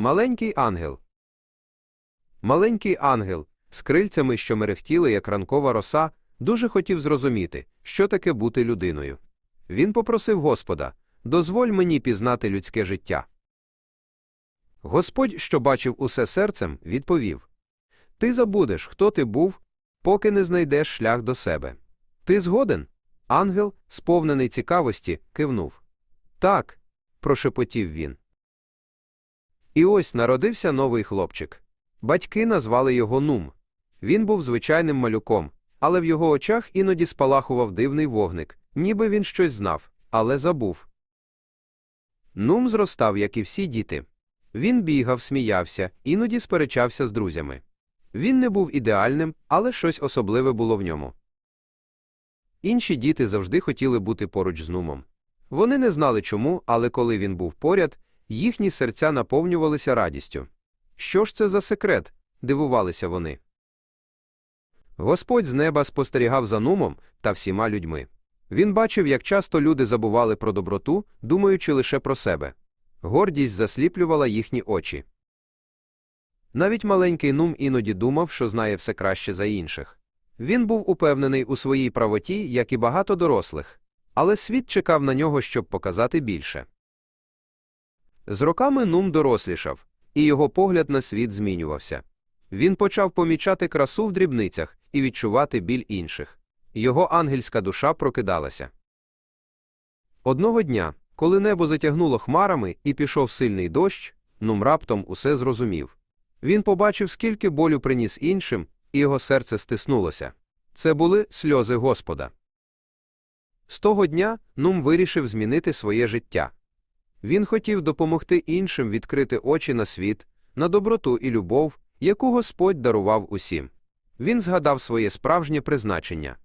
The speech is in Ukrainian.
Маленький ангел. Маленький ангел, з крильцями, що мерехтіли, як ранкова роса, дуже хотів зрозуміти, що таке бути людиною. Він попросив Господа дозволь мені пізнати людське життя. Господь, що бачив усе серцем, відповів Ти забудеш, хто ти був, поки не знайдеш шлях до себе. Ти згоден? Ангел, сповнений цікавості, кивнув. Так, прошепотів він. І ось народився новий хлопчик. Батьки назвали його Нум. Він був звичайним малюком, але в його очах іноді спалахував дивний вогник, ніби він щось знав, але забув. Нум зростав, як і всі діти. Він бігав, сміявся, іноді сперечався з друзями. Він не був ідеальним, але щось особливе було в ньому. Інші діти завжди хотіли бути поруч з Нумом. Вони не знали чому, але коли він був поряд, їхні серця наповнювалися радістю. Що ж це за секрет? дивувалися вони. Господь з неба спостерігав за Нумом та всіма людьми. Він бачив, як часто люди забували про доброту, думаючи лише про себе. Гордість засліплювала їхні очі. Навіть маленький Нум іноді думав, що знає все краще за інших. Він був упевнений у своїй правоті, як і багато дорослих, але світ чекав на нього, щоб показати більше. З роками Нум дорослішав, і його погляд на світ змінювався. Він почав помічати красу в дрібницях і відчувати біль інших. Його ангельська душа прокидалася. Одного дня, коли небо затягнуло хмарами і пішов сильний дощ, Нум раптом усе зрозумів. Він побачив, скільки болю приніс іншим, і його серце стиснулося. Це були сльози Господа. З того дня Нум вирішив змінити своє життя. Він хотів допомогти іншим відкрити очі на світ, на доброту і любов, яку Господь дарував усім. Він згадав своє справжнє призначення